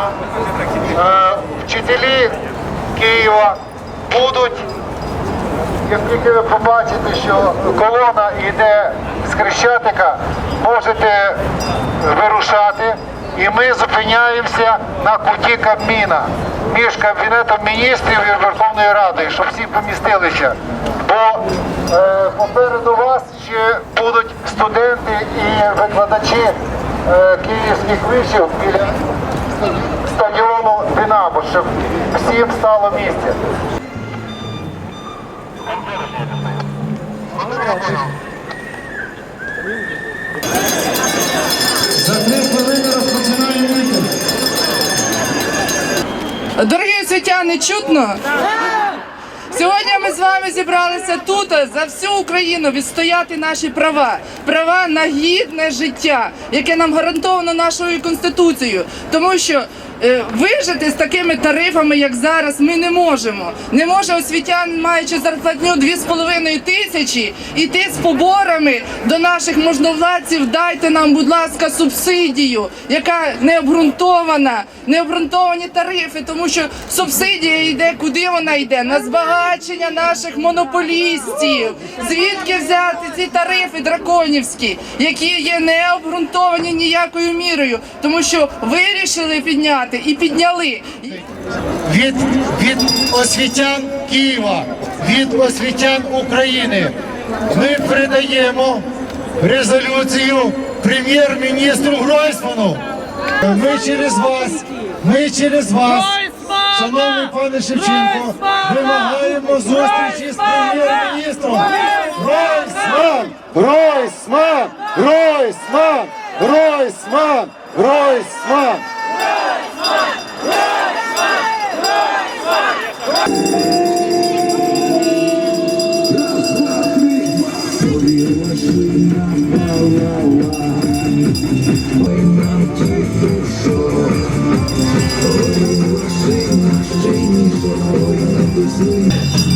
Е, Вчителі Києва будуть, як тільки ви побачите, що колона йде з Хрещатика, можете вирушати. І ми зупиняємося на куті Кабміна між Кабінетом міністрів і Верховною Радою, щоб всі помістилися. Бо е, попереду вас ще будуть студенти і викладачі е, київських вишів біля Динамо, щоб всім стало місце. За три хвилини розпочинаємо мітинг. Дорогі освітяни, чутно? Сьогодні ми з вами зібралися тут за всю Україну відстояти наші права, права на гідне життя, яке нам гарантовано нашою конституцією, тому що вижити з такими тарифами, як зараз, ми не можемо. Не може освітян, маючи зарплатню 2,5 тисячі, іти з поборами до наших можновладців. Дайте нам, будь ласка, субсидію, яка не обґрунтована, не обґрунтовані тарифи, тому що субсидія йде, куди вона йде? На збагачення наших монополістів. Звідки взяти ці тарифи драконівські, які є не обґрунтовані ніякою мірою, тому що вирішили підняти і підняли. Від, від освітян Києва, від освітян України ми передаємо резолюцію прем'єр-міністру Гройсману. Ми через вас, ми через вас, шановний пане Шевченко, вимагаємо зустрічі з прем'єр-міністром. Гройсман! Гройсман! Гройсман! Гройсман! Гройсман! Ой, наші наші ніж, ой, написуй.